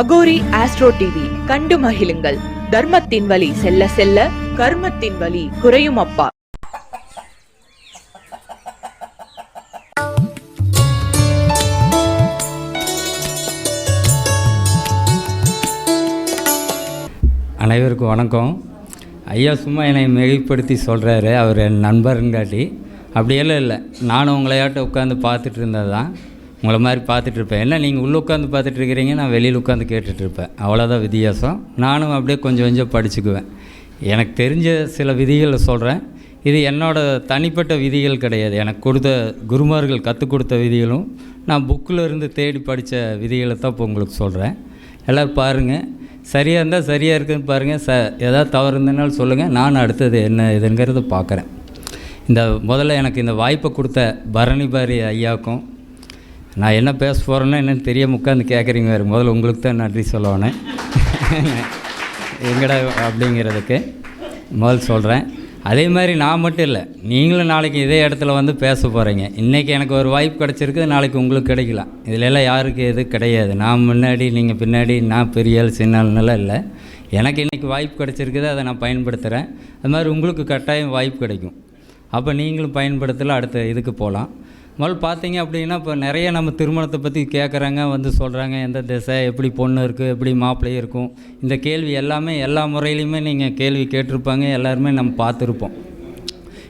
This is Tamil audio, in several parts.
அகோரி ஆஸ்ட்ரோ டிவி கண்டு மகிழுங்கள். தர்மத்தின் வழி செல்ல செல்ல கர்மத்தின் வழி குறையும் அப்பா. அனைவருக்கும் வணக்கம். ஐயா சும்மா என்னை மிகைப்படுத்தி சொல்கிறாரு அவர் என் நண்பருங்காட்டி. அப்படியெல்லாம் இல்லை. நானும் உங்களையாட்ட உட்காந்து பார்த்துட்டு இருந்தது தான் உங்களை மாதிரி பார்த்துட்ருப்பேன். என்ன நீங்கள் உள்ளே உட்காந்து பார்த்துட்ருக்கிறீங்க நான் வெளியில் உட்காந்து கேட்டுட்ருப்பேன். அவ்வளோதான் வித்தியாசம். நானும் அப்படியே கொஞ்சம் கொஞ்சம் படிச்சுக்குவேன். எனக்கு தெரிஞ்ச சில விதிகளை சொல்கிறேன் இது என்னோட தனிப்பட்ட விதிகள் கிடையாது. எனக்கு கொடுத்த குருமார்கள் கற்றுக் கொடுத்த விதிகளும் நான் புக்கில் இருந்து தேடி படித்த விதிகளை தான் இப்போ உங்களுக்கு சொல்கிறேன் எல்லோரும் பாருங்கள் சரியாக இருந்தால் சரியாக இருக்குதுன்னு பாருங்கள் ச ஏதாவது தவறு இருந்ததுனாலும் சொல்லுங்கள் நான் அடுத்தது என்ன இதுங்கிறத பார்க்குறேன். இந்த முதல்ல எனக்கு இந்த வாய்ப்பை கொடுத்த பரணி பாரி ஐயாவுக்கும் நான் என்ன பேச போகிறேன்னா என்னென்னு தெரிய உட்காந்து கேட்குறீங்க வேறு. முதல்ல உங்களுக்கு தான் நன்றி சொல்லணும் எங்கடா அப்படிங்கிறதுக்கு முதல் சொல்கிறேன் அதே மாதிரி நான் மட்டும் இல்லை நீங்களும் நாளைக்கு இதே இடத்துல வந்து பேச போகிறீங்க இன்றைக்கி எனக்கு ஒரு வாய்ப்பு கிடச்சிருக்குது நாளைக்கு உங்களுக்கு கிடைக்கலாம் இதிலெல்லாம் யாருக்கு எது கிடையாது. நான் முன்னாடி நீங்கள் பின்னாடி நான் பெரிய ஆள் சின்ன ஆளுன்னெல்லாம் இல்லை. எனக்கு இன்றைக்கி வாய்ப்பு கிடச்சிருக்குது அதை நான் பயன்படுத்துகிறேன் அது மாதிரி உங்களுக்கு கட்டாயம் வாய்ப்பு கிடைக்கும். அப்போ நீங்களும் பயன்படுத்தலாம் அடுத்த இதுக்கு போகலாம் முதல் பார்த்தீங்க அப்படின்னா இப்போ நிறைய நம்ம திருமணத்தை பற்றி கேட்குறாங்க வந்து சொல்கிறாங்க எந்த திசை எப்படி பொண்ணு இருக்குது எப்படி மாப்பிள்ளை இருக்கும். இந்த கேள்வி எல்லாமே எல்லா முறையிலையுமே நீங்கள் கேள்வி கேட்டிருப்பாங்க எல்லாருமே நம்ம பார்த்துருப்போம்.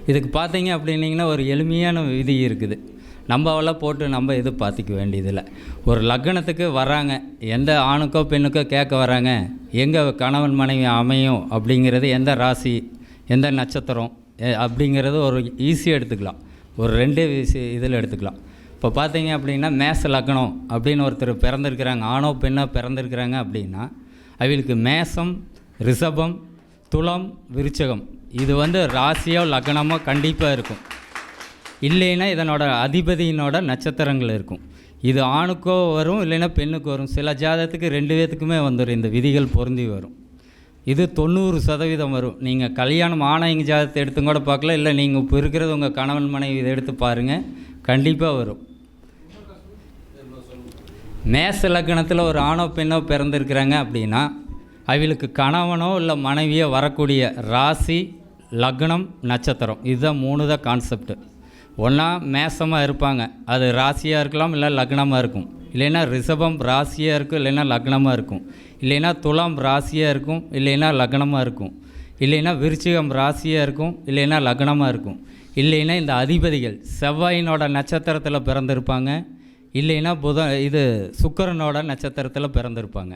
இதுக்கு பார்த்தீங்க அப்படின்னிங்கன்னா ஒரு எளிமையான விதி இருக்குது. நம்ம அவெல்லாம் போட்டு நம்ம இது பார்த்துக்க வேண்டியதில்லை. ஒரு லக்னத்துக்கு வராங்க எந்த ஆணுக்கோ பெண்ணுக்கோ கேட்க வராங்க எங்கே கணவன் மனைவி அமையும் அப்படிங்கிறது எந்த ராசி எந்த நட்சத்திரம் எ- அப்படிங்கிறது ஒரு ஈஸியாக எடுத்துக்கலாம். ஒரு ரெண்டு விஷய இதில் எடுத்துக்கலாம். இப்போ பார்த்தீங்க அப்படின்னா மேச லக்னம் அப்படின்னு ஒருத்தர் பிறந்திருக்கிறாங்க ஆணோ பெண்ணோ பிறந்திருக்கிறாங்க அப்படின்னா அவங்களுக்கு மேசம் ரிஷபம் துளம் விருச்சகம் இது வந்து ராசியோ லக்னமோ கண்டிப்பாக இருக்கும். இல்லைன்னா இதனோட அதிபதியினோட நட்சத்திரங்கள் இருக்கும். இது ஆணுக்கோ வரும் இல்லைன்னா பெண்ணுக்கு வரும். சில ஜாதகத்துக்கு ரெண்டு பேத்துக்குமே வந்துடும் இந்த விதிகள் பொருந்தி வரும். இது தொண்ணூறு சதவீதம் வரும். நீங்கள் கல்யாணம் ஆணைங்க ஜாதகத்தை எடுத்து கூட பார்க்கல இல்லை நீங்கள் இப்போ இருக்கிறது உங்கள் கணவன் மனைவி இதை எடுத்து பாருங்கள் கண்டிப்பாக வரும். மேச லக்னத்தில் ஒரு ஆணோ பெண்ணோ பிறந்திருக்கிறாங்க அப்படின்னா அவளுக்கு கணவனோ இல்லை மனைவியோ வரக்கூடிய ராசி லக்னம் நட்சத்திரம். இதுதான் மூணு தான் கான்செப்ட் ஒன்றா மேசமாக இருப்பாங்க. அது ராசியாக இருக்கலாம் இல்லை லக்னமாக இருக்கும். இல்லைன்னா ரிஷபம் ராசியாக இருக்கும் இல்லைன்னா லக்னமாக இருக்கும். இல்லைன்னா துலாம் ராசியாக இருக்கும் இல்லைன்னா லக்னமாக இருக்கும். இல்லைன்னா விருச்சிகம் ராசியாக இருக்கும் இல்லைன்னா லக்னமாக இருக்கும். இல்லைன்னா இந்த அதிபதிகள் செவ்வாயினோட நட்சத்திரத்தில் பிறந்திருப்பாங்க. இல்லைன்னா புத இது சுக்கரனோட நட்சத்திரத்தில் பிறந்திருப்பாங்க.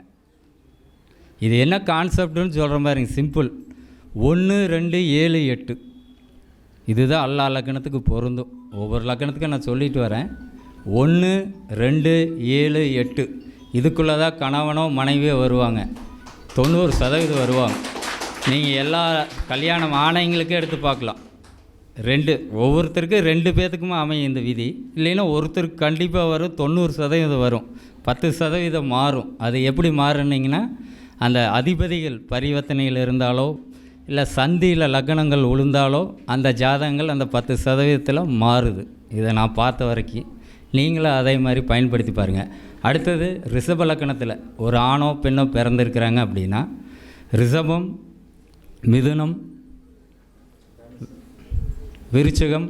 இது என்ன கான்செப்டுன்னு சொல்கிற மாதிரி சிம்பிள். ஒன்று ரெண்டு ஏழு எட்டு. இதுதான் எல்லா லக்கணத்துக்கு பொருந்தும். ஒவ்வொரு லக்கணத்துக்கும் நான் சொல்லிட்டு வரேன். ஒன்று ரெண்டு ஏழு எட்டு. இதுக்குள்ளே தான் கணவனோ மனைவியோ வருவாங்க. தொண்ணூறு சதவீதம் வருவாங்க. நீங்கள் எல்லா கல்யாணம் ஆணைங்களுக்கும் எடுத்து பார்க்கலாம். ரெண்டு ஒவ்வொருத்தருக்கு ரெண்டு பேர்த்துக்குமே அமையும் இந்த விதி. இல்லைன்னா ஒருத்தருக்கு கண்டிப்பாக வரும் தொண்ணூறு சதவீதம் வரும். பத்து சதவீதம் மாறும். அது எப்படி மாறுனீங்கன்னா அந்த அதிபதிகள் பரிவர்த்தனையில் இருந்தாலோ இல்லை சந்தியில் லக்னங்கள் விழுந்தாலோ அந்த ஜாதகங்கள் அந்த பத்து சதவீதத்தில் மாறுது. இதை நான் பார்த்த வரைக்கும். நீங்களும் அதே மாதிரி பயன்படுத்தி பாருங்கள் அடுத்தது ரிஷப லக்கணத்தில் ஒரு ஆணோ பெண்ணோ பிறந்திருக்கிறாங்க அப்படின்னா ரிஷபம் மிதுனம் விருச்சகம்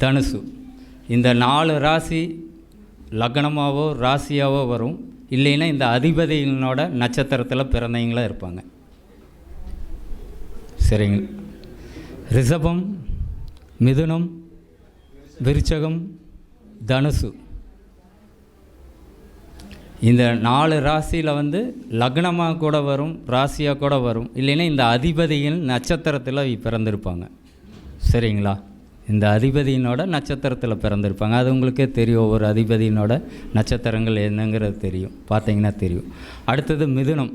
தனுசு. இந்த நாலு ராசி லக்னமாவோ ராசியாவோ வரும். இல்லைன்னா இந்த அதிபதிகளோட நட்சத்திரத்தில் பிறந்தவங்களாக இருப்பாங்க. சரிங்க ரிஷபம் மிதுனம் விருச்சகம் தனுசு. இந்த நாலு ராசியில் வந்து லக்னமாக கூட வரும் ராசியாக கூட வரும். இல்லைன்னா இந்த அதிபதியின் நட்சத்திரத்தில் பிறந்திருப்பாங்க. சரிங்களா? இந்த அதிபதியினோட நட்சத்திரத்தில் பிறந்திருப்பாங்க. அது உங்களுக்கே தெரியும். ஒவ்வொரு அதிபதியினோட நட்சத்திரங்கள் என்னங்கிறது தெரியும். பார்த்தீங்கன்னா தெரியும். அடுத்தது மிதுனம்.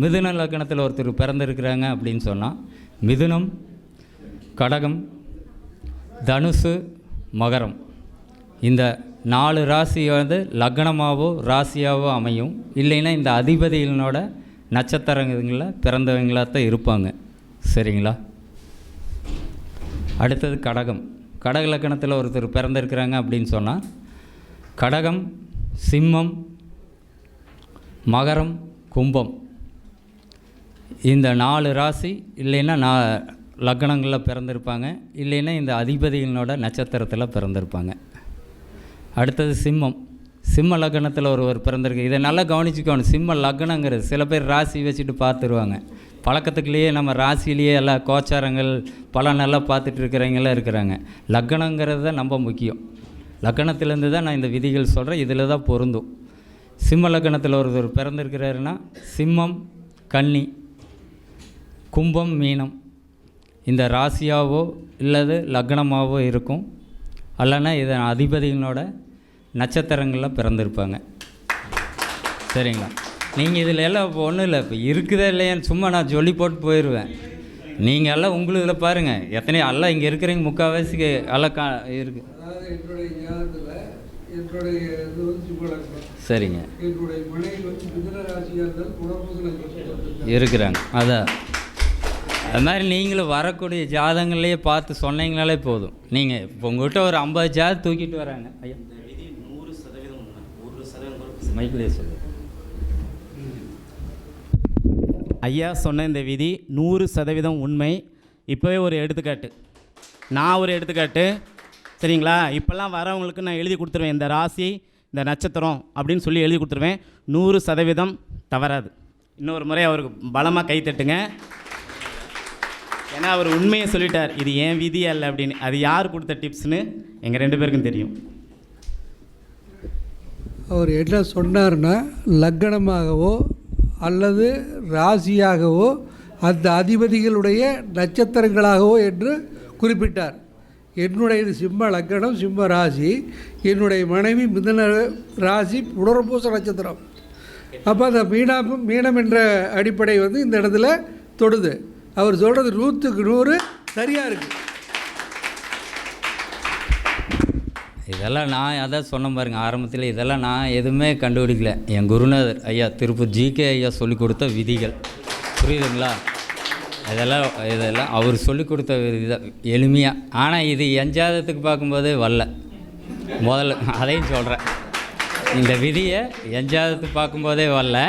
மிதுன லக்னத்தில் ஒருத்தர் பிறந்திருக்கிறாங்க அப்படின்னு சொன்னால் மிதுனம் கடகம் தனுசு மகரம். இந்த நாலு ராசி வந்து லக்னமாகவோ ராசியாகவோ அமையும். இல்லைன்னா இந்த அதிபதிகளோட நட்சத்திரங்களில் பிறந்தவங்களாக தான் இருப்பாங்க. சரிங்களா? அடுத்தது கடகம். கடக லக்கணத்தில் ஒருத்தர் பிறந்திருக்கிறாங்க அப்படின்னு சொன்னால் கடகம் சிம்மம் மகரம் கும்பம். இந்த நாலு ராசி இல்லைன்னா நான் லக்னங்களில் பிறந்திருப்பாங்க. இல்லைன்னா இந்த அதிபதிகளோட நட்சத்திரத்தில் பிறந்திருப்பாங்க. அடுத்தது சிம்மம். சிம்ம லக்னத்தில் ஒருவர் பிறந்திருக்கு இதை நல்லா கவனிச்சுக்கணும். சிம்ம லக்னங்கிறது சில பேர் ராசி வச்சுட்டு பார்த்துருவாங்க. பழக்கத்துக்குள்ளேயே நம்ம ராசியிலேயே எல்லா கோச்சாரங்கள் பல நல்லா பார்த்துட்டு இருக்கிறவங்களாம் இருக்கிறாங்க. லக்னங்கிறது தான் ரொம்ப முக்கியம். லக்னத்திலேருந்து தான் நான் இந்த விதிகள் சொல்கிறேன் இதில் தான் பொருந்தும். சிம்ம லக்னத்தில் ஒருவர் பிறந்திருக்கிறாருன்னா சிம்மம் கன்னி கும்பம் மீனம். இந்த ராசியாவோ இல்லது லக்னமாவோ இருக்கும். அல்லனா இதன் அதிபதிகளோட நட்சத்திரங்களில் பிறந்திருப்பாங்க. சரிங்களா? நீங்கள் இதில் எல்லாம் இப்போ ஒன்றும் இல்லை. இப்போ இருக்குதா இல்லையான்னு சும்மா நான் சொல்லி போட்டு போயிடுவேன் நீங்கள் எல்லாம் உங்களுதில் பாருங்கள் எத்தனையோ எல்லாம் இங்கே இருக்கிறவங்க முக்கால்வாசிக்கு எல்லாம் கா இருக்கு. சரிங்க. என்னுடைய மனைவி அது மாதிரி நீங்களும் வரக்கூடிய ஜாதகங்களையே பார்த்து சொன்னீங்கனாலே போதும். நீங்கள் இப்போ உங்கள்கிட்ட ஒரு ஐம்பது ஜாதம் தூக்கிட்டு வராங்க. ஐயா. விதி நூறு சதவீதம் ஒரு சதவீதம் மைக்கிலே சொல்லு. ஐயா சொன்ன இந்த விதி நூறு சதவீதம் உண்மை. இப்போவே ஒரு எடுத்துக்காட்டு. நான் ஒரு எடுத்துக்காட்டு. சரிங்களா? இப்போல்லாம் வரவங்களுக்கு நான் எழுதி கொடுத்துருவேன். இந்த ராசி இந்த நட்சத்திரம் அப்படின்னு சொல்லி எழுதி கொடுத்துருவேன். நூறு சதவீதம் தவறாது. இன்னொரு முறை அவருக்கு பலமாக கை தட்டுங்க. ஏன்னா அவர் உண்மையை சொல்லிட்டார் இது ஏன் விதி அல்ல அப்படின்னு. அது யார் கொடுத்த டிப்ஸ்னு எங்கள் ரெண்டு பேருக்கும் தெரியும். அவர் என்ன சொன்னார்னா லக்கணமாகவோ அல்லது ராசியாகவோ அந்த அதிபதிகளுடைய நட்சத்திரங்களாகவோ என்று குறிப்பிட்டார். என்னுடைய சிம்ம லக்கணம் சிம்ம ராசி. என்னுடைய மனைவி மிதன ராசி புனர்பூச நட்சத்திரம். அப்போ அந்த மீனம் மீனம் என்ற அடிப்படை வந்து இந்த இடத்துல தொடுது. அவர் சொல்கிறது நூற்றுக்கு நூறு சரியாக இருக்குது இதெல்லாம் நான் அதான் சொன்ன பாருங்க ஆரம்பத்தில் இதெல்லாம் நான் எதுவுமே கண்டுபிடிக்கல. என் குருநாதர் ஐயா திருப்பூர் ஜிகே ஐயா சொல்லிக் கொடுத்த விதிகள். புரியுதுங்களா? இதெல்லாம் இதெல்லாம் அவர் சொல்லிக் கொடுத்த விதம் எளிமையாக ஆனால் இது என் ஜாதகத்துக்கு பார்க்கும்போதே வரல. முதல்ல அதையும் சொல்கிறேன் இந்த விதியை என் ஜாதகத்துக்கு பார்க்கும்போதே வரல.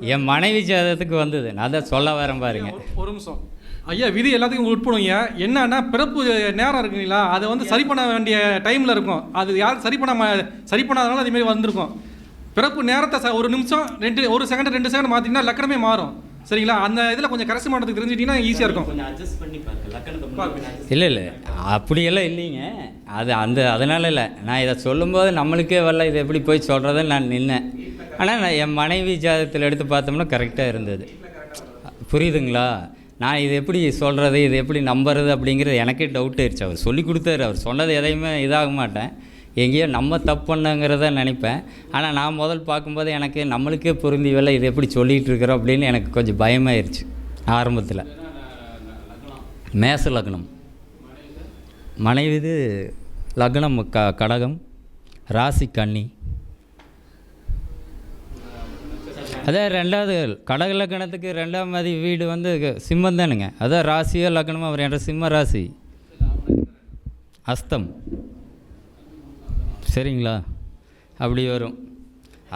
என் மனைவி ஜாதகத்துக்கு வந்தது. நான் தான் சொல்ல வரேன் பாருங்க. ஒரு நிமிஷம். ஐயா விதி எல்லாத்துக்கும் உட்படுவீங்க என்னன்னா பிறப்பு நேரம் இருக்குங்களா அதை வந்து சரி பண்ண வேண்டிய டைமில் இருக்கும். அது யாரும் சரி பண்ண சரி பண்ணாதனால அதேமாரி வந்திருக்கும். பிறப்பு நேரத்தை ச- ஒரு நிமிஷம் ரெண்டு ஒரு செகண்ட் ரெண்டு செகண்ட் மாற்றிங்கன்னா லக்கணமே மாறும். சரிங்களா? அந்த இதில் கொஞ்சம் கரெக்ட் பண்ணுறதுக்கு தெரிஞ்சுட்டிங்கன்னா ஈஸியாக இருக்கும். கொஞ்சம் அட்ஜஸ்ட் பண்ணி பாருங்க. லக்கணத்தை இல்லை இல்லை. அப்படியெல்லாம் இல்லைங்க. அது அந்த அதனால இல்லை. நான் இதை சொல்லும்போது நம்மளுக்கே வரல. இது எப்படி போய் சொல்கிறதுன்னு நான் நின்னேன். ஆனால் நான் என் மனைவி ஜாதகத்தில் எடுத்து பார்த்தோம்னா கரெக்டாக இருந்தது. புரியுதுங்களா? நான் இது எப்படி சொல்கிறது இது எப்படி நம்புறது அப்படிங்கிறது எனக்கே டவுட் ஆயிடுச்சு அவர் சொல்லி கொடுத்தாரு. அவர் சொன்னது எதையுமே இதாக மாட்டேன். எங்கேயோ நம்ம தப்பு நினைப்பேன். ஆனால் நான் முதல் பார்க்கும்போது எனக்கு நம்மளுக்கே பொருந்தியவில்லை இது எப்படி சொல்லிகிட்டு இருக்கிறோம் அப்படின்னு எனக்கு கொஞ்சம் பயமாயிருச்சு ஆரம்பத்தில். மேச லக்னம். மனைவிது லக்னம் க கடகம் ராசி கன்னி. அதே ரெண்டாவது கடக லக்கணத்துக்கு ரெண்டாம் மதி வீடு வந்து சிம்மம் தானுங்க. அதான் ராசியோ லக்னமோ அவர் என்ற சிம்ம ராசி. அஸ்தம். சரிங்களா? அப்படி வரும்.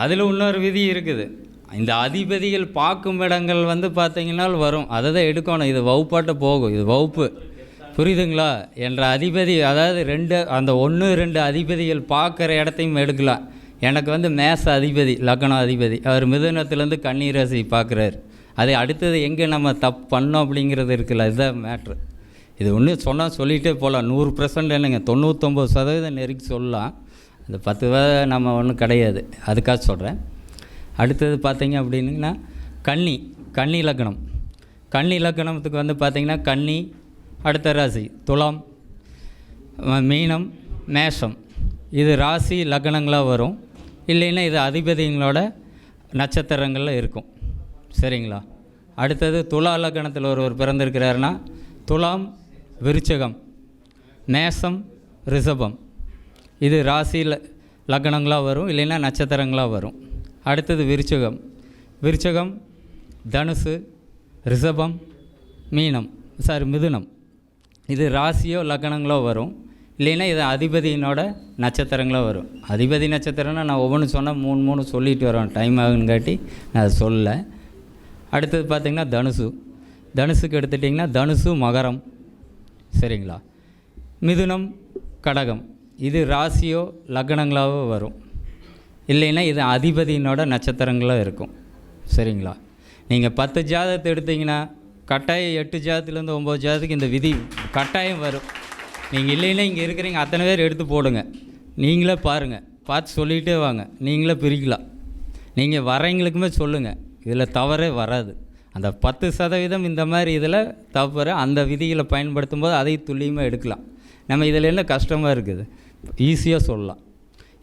அதில் இன்னொரு விதி இருக்குது. இந்த அதிபதிகள் பார்க்கும் இடங்கள் வந்து பார்த்தீங்கன்னா வரும். அதை தான் எடுக்கணும். இது வகுப்பாட்ட போகும். இது வகுப்பு. புரியுதுங்களா? என்ற அதிபதி அதாவது ரெண்டு அந்த ஒன்று ரெண்டு அதிபதிகள் பார்க்குற இடத்தையும் எடுக்கலாம். எனக்கு வந்து மேச அதிபதி லக்னம் அதிபதி. அவர் மிதுனத்துலேருந்து கண்ணீராசி பார்க்குறாரு. அது அடுத்தது எங்கே நம்ம தப்பு பண்ணோம் அப்படிங்கிறது இருக்குல்ல இதுதான் மேட்ரு இது ஒன்று சொன்னால் சொல்லிகிட்டே போகலாம் நூறு பர்சன்ட் என்னங்க? தொண்ணூற்றொம்பது சதவீதம் நெருக்கி சொல்லலாம். அந்த பத்து நம்ம ஒன்றும் கிடையாது. அதுக்காக சொல்கிறேன் அடுத்தது பார்த்தீங்க அப்படின்னா கன்னி கன்னி லக்னம். கன்னி லக்னத்துக்கு வந்து பார்த்திங்கன்னா கன்னி அடுத்த ராசி துலாம் மீனம் மேஷம். இது ராசி லக்னங்களாக வரும். இல்லைன்னா இது அதிபதிங்களோட நட்சத்திரங்களில் இருக்கும். சரிங்களா? அடுத்தது துலா லக்கணத்தில் ஒருவர் பிறந்திருக்கிறாருன்னா துலாம் விருச்சகம் மேசம் ரிஷபம். இது ராசியில் லக்னங்களாக வரும் இல்லைன்னா நட்சத்திரங்களாக வரும். அடுத்தது விருச்சகம். விருச்சகம் தனுசு ரிஷபம் மீனம் சாரி மிதுனம். இது ராசியோ லக்னங்களோ வரும். இல்லைன்னா இது அதிபதியினோட நட்சத்திரங்களாக வரும். அதிபதி நட்சத்திரம்னா நான் ஒவ்வொன்று சொன்னால் மூணு மூணு சொல்லிட்டு வரேன் டைம் ஆகுங்காட்டி நான் அதை சொல்லலை. அடுத்தது பார்த்திங்கன்னா தனுசு. தனுசுக்கு எடுத்துட்டிங்கன்னா தனுசு மகரம். சரிங்களா? மிதுனம் கடகம். இது ராசியோ லக்னங்களாவோ வரும். இல்லைன்னா இது அதிபதியினோட நட்சத்திரங்களாக இருக்கும். சரிங்களா? நீங்கள் பத்து ஜாதகத்தை எடுத்தீங்கன்னா கட்டாயம் எட்டு ஜாதத்துலேருந்து ஒம்பது ஜாதத்துக்கு இந்த விதி கட்டாயம் வரும். நீங்கள் இல்லைன்னா இங்கே இருக்கிறீங்க. அத்தனை பேர் எடுத்து போடுங்க. நீங்களே பாருங்கள் பார்த்து சொல்லிகிட்டே வாங்க. நீங்களே பிரிக்கலாம். நீங்கள் வரவங்களுக்குமே சொல்லுங்கள் இதில் தவறே வராது. அந்த பத்து சதவீதம் இந்த மாதிரி இதில் தவறு அந்த விதிகளை பயன்படுத்தும் போது அதை துல்லியமாக எடுக்கலாம். நம்ம இதில் என்ன கஷ்டமாக இருக்குது? ஈஸியாக சொல்லலாம்.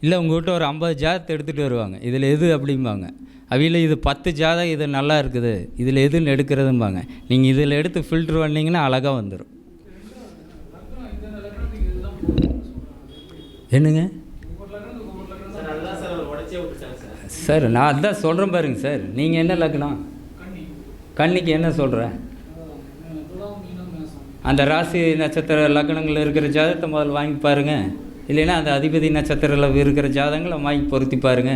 இல்லை உங்கள்கிட்ட ஒரு ஐம்பது ஜாதத்தை எடுத்துகிட்டு வருவாங்க. இதில் எது அப்படிம்பாங்க. அவையில் இது பத்து ஜாதகம் இது நல்லா இருக்குது. இதில் எதுன்னு எடுக்கிறதும்பாங்க. நீங்கள் இதில் எடுத்து ஃபில்ட்ரு பண்ணிங்கன்னா அழகாக வந்துடும் என்னங்க? சார் நான் அதான் சொல்கிறேன் பாருங்க சார். நீங்கள் என்ன லக்னம்? கன்னிக்கு என்ன சொல்கிற அந்த ராசி நட்சத்திர லக்னங்கள் இருக்கிற ஜாதகத்தை முதல்ல வாங்கி பாருங்க. இல்லைன்னா அந்த அதிபதி நட்சத்திரத்தில் இருக்கிற ஜாதகங்களை வாங்கி பொருத்தி பாருங்க.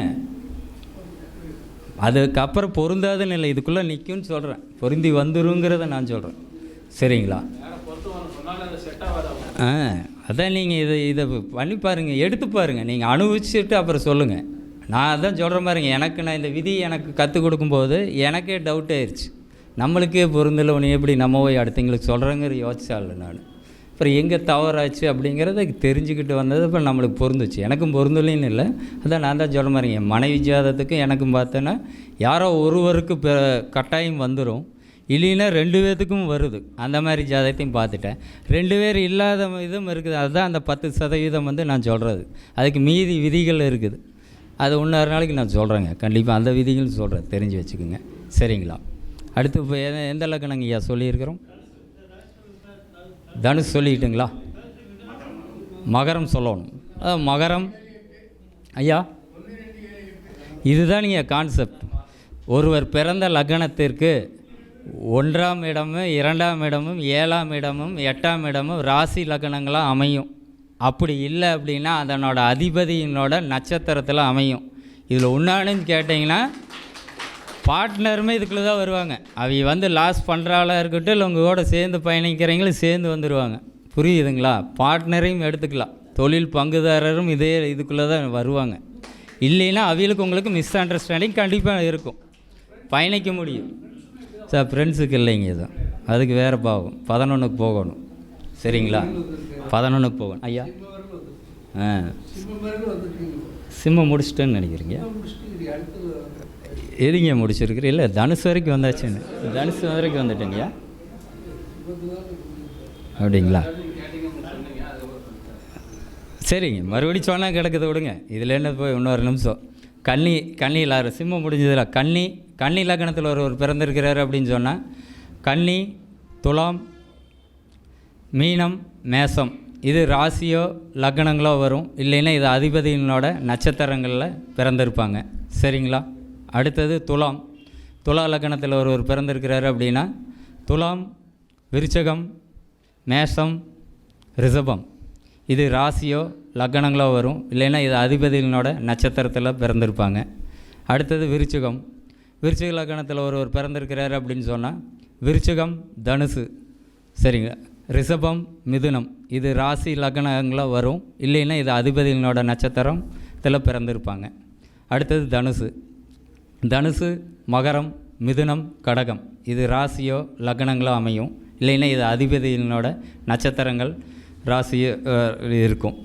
அதுக்கப்புறம் பொருந்தாதுன்னு இல்லை இதுக்குள்ளே நிற்கும்னு சொல்கிறேன் பொருந்தி வந்துருங்கிறத நான் சொல்கிறேன் சரிங்களா? ஆ அதான் நீங்கள் இதை இதை பண்ணி பாருங்கள் எடுத்து பாருங்கள் நீங்கள் அனுபவிச்சுட்டு அப்புறம் சொல்லுங்கள் நான் அதான் சொல்கிற மாதிரிங்க எனக்கு நான் இந்த விதி எனக்கு கற்றுக் கொடுக்கும்போது எனக்கே டவுட் ஆயிடுச்சு நம்மளுக்கே பொருந்தில் உன்னை எப்படி நம்ம போய் அடுத்தவங்களுக்கு சொல்கிறேங்கிற யோசிச்சாள் நான். அப்புறம் எங்கே தவறாச்சு அப்படிங்கிறத தெரிஞ்சுக்கிட்டு வந்தது அப்புறம் நம்மளுக்கு பொருந்துச்சு. எனக்கும் பொருந்தலின்னு இல்லை. அதான் நான் தான் சொல்ல மாதிரிங்க மனைவி ஜாதத்துக்கும் எனக்கும் பார்த்தோன்னா யாரோ ஒருவருக்கு பெ கட்டாயம் வந்துடும் இல்லைன்னா ரெண்டு பேர்த்துக்கும் வருது. அந்த மாதிரி ஜாதகத்தையும் பார்த்துட்டேன். ரெண்டு பேர் இல்லாத இதுவும் இருக்குது. அதுதான் அந்த பத்து சதவீதம் வந்து நான் சொல்கிறது அதுக்கு மீதி விதிகள் இருக்குது. அது ஒன்றாறு நாளைக்கு நான் சொல்கிறேங்க கண்டிப்பாக அந்த விதிகள் சொல்கிறேன் தெரிஞ்சு வச்சுக்கோங்க. சரிங்களா? அடுத்து இப்போ எந்த எந்த நாங்கள் ஐயா சொல்லியிருக்கிறோம்? தனுஷ் சொல்லிக்கிட்டுங்களா மகரம் சொல்லணும். மகரம். ஐயா? இதுதான் நீங்கள் கான்செப்ட் ஒருவர் பிறந்த லக்னத்திற்கு ஒன்றாம் இடமும் இரண்டாம் இடமும் ஏழாம் இடமும் எட்டாம் இடமும் ராசி லக்னங்களாக அமையும். அப்படி இல்லை அப்படின்னா அதனோட அதிபதியினோட நட்சத்திரத்தில் அமையும். இதில் உன்னானுன்னு கேட்டிங்கன்னா பார்ட்னருமே இதுக்குள்ளே தான் வருவாங்க. அவங்க வந்து லாஸ் பண்ணுறாளாக இருக்கட்டும் இல்லை உங்கள் கூட சேர்ந்து பயணிக்கிறவங்களும் சேர்ந்து வந்துடுவாங்க புரியுதுங்களா? பார்ட்னரையும் எடுத்துக்கலாம். தொழில் பங்குதாரரும் இதே இதுக்குள்ளே தான் வருவாங்க. இல்லைன்னா அவங்களுக்கு உங்களுக்கு மிஸ் அண்டர்ஸ்டாண்டிங் கண்டிப்பாக இருக்கும். பயணிக்க முடியும். சார் ஃப்ரெண்ட்ஸுக்கு இல்லைங்க இது. அதுக்கு வேறு பாவம். பதினொன்றுக்கு போகணும். சரிங்களா? பதினொன்றுக்கு போகணும். ஐயா. ஆ. சிம்ம முடிச்சிட்டேன்னு நினைக்கிறீங்க? எதுங்க முடிச்சிருக்கிறீ? இல்லை தனுசு வரைக்கும் வந்தாச்சுன்னு. தனுசு வரைக்கும் வந்துட்டேங்கய்யா. அப்படிங்களா? சரிங்க. மறுபடியும் சொன்னால் கிடக்குது விடுங்க. இதில் என்ன போய் இன்னொரு நிமிஷம். கண்ணி கண்ணி எல்லாரும் சிம்மம் முடிஞ்சதில்ல கண்ணி கன்னி லக்கணத்தில் ஒருவர் பிறந்திருக்கிறார் அப்படின்னு சொன்னால் கன்னி துலாம் மீனம் மேசம் இது ராசியோ லக்னங்களோ வரும். இல்லைன்னா இது அதிபதியினோட நட்சத்திரங்களில் பிறந்திருப்பாங்க. சரிங்களா? அடுத்தது துலாம். துலா லக்னத்தில் ஒருவர் பிறந்திருக்கிறாரு அப்படின்னா துலாம் விருச்சகம் மேஷம் ரிஷபம். இது ராசியோ லக்னங்களோ வரும். இல்லைன்னா இது அதிபதியினோட நட்சத்திரத்தில் பிறந்திருப்பாங்க. அடுத்தது விருச்சிகம். விருச்சிக லக்கணத்தில் ஒருவர் பிறந்திருக்கிறார் அப்படின்னு சொன்னால் விருச்சிகம் தனுசு. சரிங்க. ரிஷபம் மிதுனம். இது ராசி லக்னங்களாக வரும். இல்லைன்னா இது அதிபதிகளோட நட்சத்திரத்தில் பிறந்திருப்பாங்க. அடுத்தது தனுசு. தனுசு மகரம் மிதுனம் கடகம். இது ராசியோ லக்னங்களோ அமையும். இல்லைன்னா இது அதிபதியினோட நட்சத்திரங்கள் ராசியோ இருக்கும்.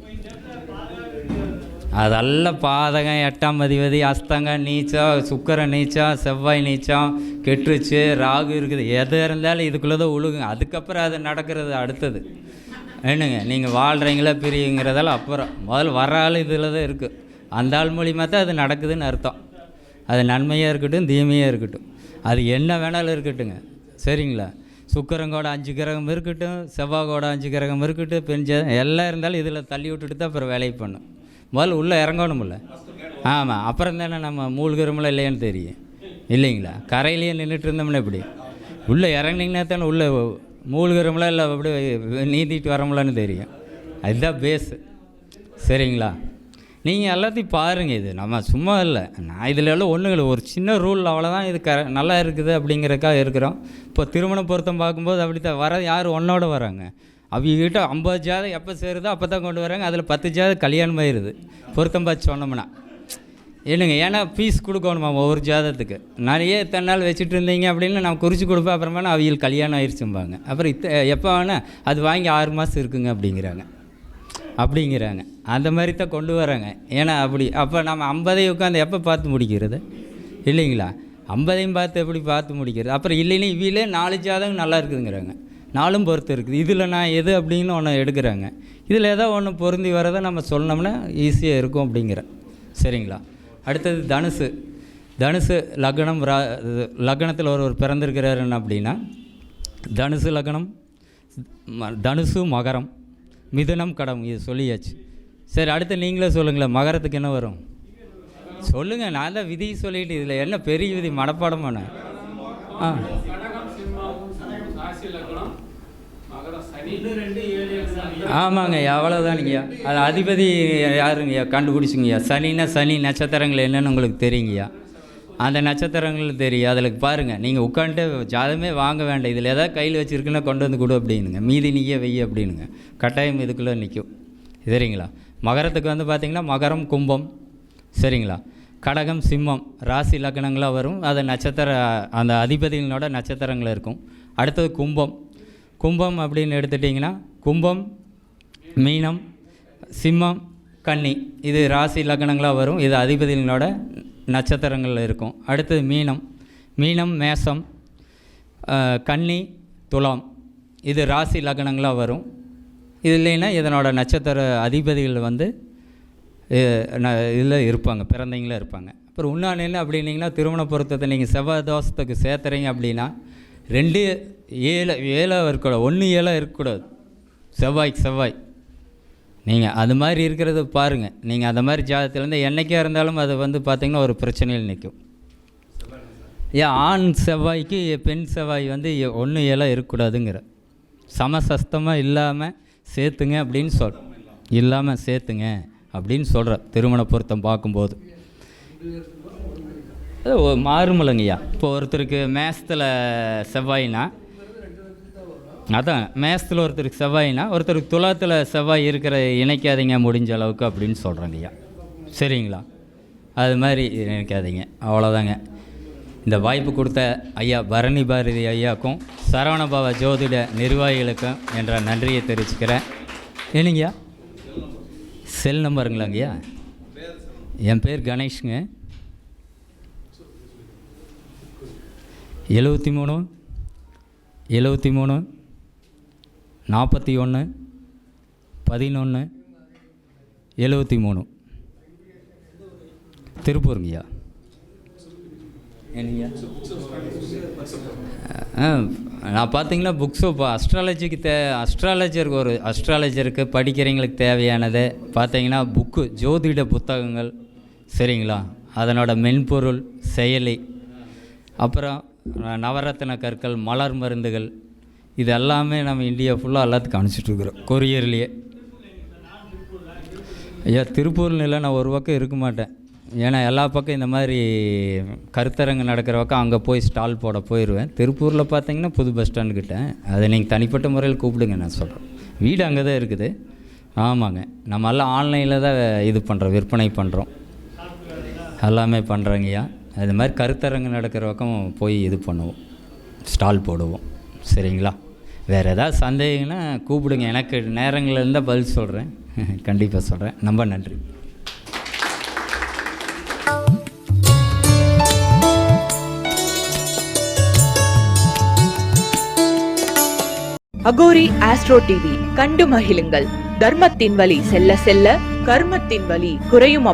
அதெல்லாம் பாதகம் எட்டாம் அதிபதி அஸ்தங்கம் நீச்சம் சுக்கர நீச்சம் செவ்வாய் நீச்சம் கெட்டுருச்சு ராகு இருக்குது. எது இருந்தாலும் இதுக்குள்ளே தான் உழுகுங்க. அதுக்கப்புறம் அது நடக்கிறது அடுத்தது. என்னங்க நீங்கள் வாழ்கிறீங்களா பிரியுங்கிறதெல்லாம் அப்புறம். முதல்ல வர ஆள் இதில் தான் இருக்குது அந்த ஆள் மூலியமாக தான் அது நடக்குதுன்னு அர்த்தம். அது நன்மையாக இருக்கட்டும் தீமையாக இருக்கட்டும். அது என்ன வேணாலும் இருக்கட்டுங்க சரிங்களா? சுக்கரங்கோட அஞ்சு கிரகம் இருக்கட்டும் செவ்வாய்கோட அஞ்சு கிரகம் இருக்கட்டும் பெஞ்ச எல்லாம் இருந்தாலும் இதில் தள்ளி விட்டுட்டு தான் அப்புறம் வேலையை பண்ணும் முதல்ல உள்ளே இறங்கணும்ல. ஆமாம் அப்புறம் தானே நம்ம மூழ்கிறோம்ல இல்லையான்னு தெரியும். இல்லைங்களா? கரையிலேயே நின்றுட்டு இருந்தோம்னா எப்படி? உள்ளே இறங்குனீங்கன்னா தானே உள்ளே மூழ்கிறோம்ல இல்லை அப்படி நீந்திட்டு வரோம்லான்னு தெரியும். அதுதான் பேஸு சரிங்களா? நீங்கள் எல்லாத்தையும் பாருங்கள் இது. நம்ம சும்மா இல்லை. நான் இதில் எல்லாம் ஒன்றும் இல்லை. ஒரு சின்ன ரூல் அவ்வளோதான் இது க நல்லா இருக்குது அப்படிங்கிறக்காக இருக்கிறோம். இப்போ திருமண பொருத்தம் பார்க்கும்போது அப்படி தான் வர யார் ஒன்றோட வராங்க? அவங்ககிட்ட ஐம்பது ஜாதகம் எப்போ சேருதோ அப்போ தான் கொண்டு வராங்க. அதில் பத்து ஜாதகம் கல்யாணம் ஆயிடுது பொருத்தம் பார்த்து சொன்னோம்னா. இல்லைங்க ஏன்னா ஃபீஸ் கொடுக்கணுமா ஒவ்வொரு ஜாதத்துக்கு நிறைய இத்தனை நாள் வச்சுட்டு இருந்தீங்க அப்படின்னு நான் குறித்து கொடுப்பேன். அப்புறமா அவங்களுக்கு கல்யாணம் ஆயிடுச்சும்பாங்க அப்புறம் இத்த எப்போ வேணால் அது வாங்கி ஆறு மாதம் இருக்குங்க அப்படிங்கிறாங்க. அப்படிங்கிறாங்க. அந்த மாதிரி தான் கொண்டு வராங்க. ஏன்னா அப்படி அப்போ நம்ம ஐம்பதையும் உட்காந்து எப்போ பார்த்து முடிக்கிறது? இல்லைங்களா? ஐம்பதையும் பார்த்து எப்படி பார்த்து முடிக்கிறது? அப்புறம் இல்லைன்னு இவிலே நாலு ஜாதகம் நல்லா இருக்குதுங்கிறாங்க. நாளும் பொறுத்து இருக்குது. இதில் நான் எது அப்படின்னு ஒன்று எடுக்கிறாங்க. இதில் ஏதோ ஒன்று பொருந்தி வரதை நம்ம சொன்னோம்னா ஈஸியாக இருக்கும் அப்படிங்கிறேன் சரிங்களா? அடுத்தது தனுசு. தனுசு லக்னம் ரா லக்னத்தில் ஒருவர் பிறந்திருக்கிறாருன்னு அப்படின்னா தனுசு லக்னம் ம- தனுசு மகரம் மிதுனம் கடம் இது சொல்லியாச்சு. சரி அடுத்து நீங்களே சொல்லுங்களேன் மகரத்துக்கு என்ன வரும்? சொல்லுங்கள் நான் தான் விதி சொல்லிட்டு இதில் என்ன பெரிய விதி மனப்பாடம் பண்ண ஆ. ஆமாங்க அவ்வளோதானுங்கய்யா அது அதிபதி யாருங்கய்யா? கண்டுபிடிச்சிங்கய்யா. சனின்னா சனி நட்சத்திரங்கள் என்னென்னு உங்களுக்கு தெரியுங்கய்யா? அந்த நட்சத்திரங்கள் தெரியும். அதில் பாருங்கள் நீங்கள் உட்காந்துட்டு ஜாதமே வாங்க வேண்டாம். இதில் ஏதாவது கையில் வச்சுருக்குன்னா கொண்டு வந்து கொடு அப்படின்னுங்க. மீதி நீயே வெய்ய அப்படின்னுங்க. கட்டாயம் இதுக்குள்ளே நிற்கும் சரிங்களா? மகரத்துக்கு வந்து பார்த்திங்கன்னா மகரம் கும்பம். சரிங்களா? கடகம் சிம்மம் ராசி லக்னங்களாக வரும். அது நட்சத்திர அந்த அதிபதிகளோட நட்சத்திரங்கள் இருக்கும். அடுத்தது கும்பம். கும்பம் அப்படின்னு எடுத்துட்டிங்கன்னா கும்பம் மீனம் சிம்மம் கன்னி. இது ராசி லக்னங்களாக வரும். இது அதிபதிகளோட நட்சத்திரங்கள் இருக்கும். அடுத்தது மீனம். மீனம் மேசம் கன்னி துலாம். இது ராசி லக்னங்களாக வரும். இது இல்லைன்னா இதனோட நட்சத்திர அதிபதிகள் வந்து இதில் இருப்பாங்க. பிறந்தவங்கள இருப்பாங்க. அப்புறம் இன்னொன்று அப்படின்னிங்கன்னா அப்படின்னீங்கன்னா திருமண பொருத்தத்தை நீங்கள் செவ்வாய் தோஷத்துக்கு சேர்த்துறீங்க அப்படின்னா ரெண்டு ஏழை ஏழாக இருக்கக்கூடாது ஒன்று ஏழாக இருக்கக்கூடாது. செவ்வாய்க்கு செவ்வாய். நீங்கள் அது மாதிரி இருக்கிறத பாருங்கள் நீங்கள் அந்த மாதிரி ஜாதத்துலேருந்து என்றைக்காக இருந்தாலும் அது வந்து பார்த்திங்கன்னா ஒரு பிரச்சனையில் நிற்கும். ஏன் ஆண் செவ்வாய்க்கு பெண் செவ்வாய் வந்து ஒன்று ஏழாக இருக்கக்கூடாதுங்கிற. சமசஸ்தமாக இல்லாமல் சேர்த்துங்க அப்படின்னு சொல். இல்லாமல் சேர்த்துங்க அப்படின்னு சொல்கிற திருமண பொருத்தம் பார்க்கும்போது. அது மாறுமலங்கய்யா இப்போ ஒருத்தருக்கு மேசத்தில் செவ்வாய்னா? அதான் மேசத்தில் ஒருத்தருக்கு செவ்வாய்னா ஒருத்தருக்கு துலாத்தில் செவ்வாய் இருக்கிற இணைக்காதீங்க முடிஞ்ச அளவுக்கு அப்படின்னு சொல்கிறாங்க ஐயா. சரிங்களா? அது மாதிரி நினைக்காதீங்க அவ்வளோதாங்க இந்த வாய்ப்பு கொடுத்த ஐயா பரணி பாரதி ஐயாக்கும் சரவணபவ ஜோதிட நிர்வாகிகளுக்கும் என்ற நன்றியை தெரிவிச்சுக்கிறேன். என்னங்கய்யா செல் நம்பருங்களாங்கய்யா என் பேர் கணேஷுங்க. எழுபத்தி மூணு எழுபத்தி மூணு நாற்பத்தி ஒன்று பதினொன்று எழுபத்தி மூணு. திருப்பூருங்கய்யா. என்னங்கய்யா ஆ நான் பார்த்தீங்கன்னா புக்ஸு இப்போ அஸ்ட்ராலஜிக்கு தே அஸ்ட்ராலஜருக்கு ஒரு அஸ்ட்ராலஜருக்கு படிக்கிறவங்களுக்கு தேவையானது பார்த்தீங்கன்னா புக்கு ஜோதிட புத்தகங்கள் சரிங்களா? அதனோட மென்பொருள் செயலி. அப்புறம் நவரத்தின கற்கள் மலர் மருந்துகள் இது எல்லாமே நம்ம இந்தியா ஃபுல்லாக எல்லாத்துக்கும் அனுப்பிச்சிட்ருக்குறோம் கொரியர்லேயே. ஐயா திருப்பூர்ல இல்லை நான் ஒரு பக்கம் இருக்க மாட்டேன். ஏன்னா எல்லா பக்கம் இந்த மாதிரி கருத்தரங்கு நடக்கிற பக்கம் அங்கே போய் ஸ்டால் போட போயிடுவேன் திருப்பூரில் பார்த்தீங்கன்னா புது பஸ் ஸ்டாண்டுக்கிட்ட அதை நீங்கள் தனிப்பட்ட முறையில் கூப்பிடுங்க நான் சொல்கிறேன் வீடு அங்கே தான் இருக்குது. ஆமாங்க. நம்ம எல்லாம் ஆன்லைனில் தான் இது பண்ணுறோம் விற்பனை பண்ணுறோம் எல்லாமே பண்ணுறோங்கய்யா அது மாதிரி கருத்தரங்கு நடக்கிற பக்கம் போய் இது பண்ணுவோம். ஸ்டால் போடுவோம். சரிங்களா? வேறு ஏதாவது சந்தேகம்னா கூப்பிடுங்க. எனக்கு நேரங்கள் இருந்தால் பதில் சொல்கிறேன் கண்டிப்பாக சொல்கிறேன் ரொம்ப நன்றி. Aghori astro TV. கண்டு மகிழுங்கள். தர்மத்தின் வழி செல்ல செல்ல கர்மத்தின் வழி குறையும்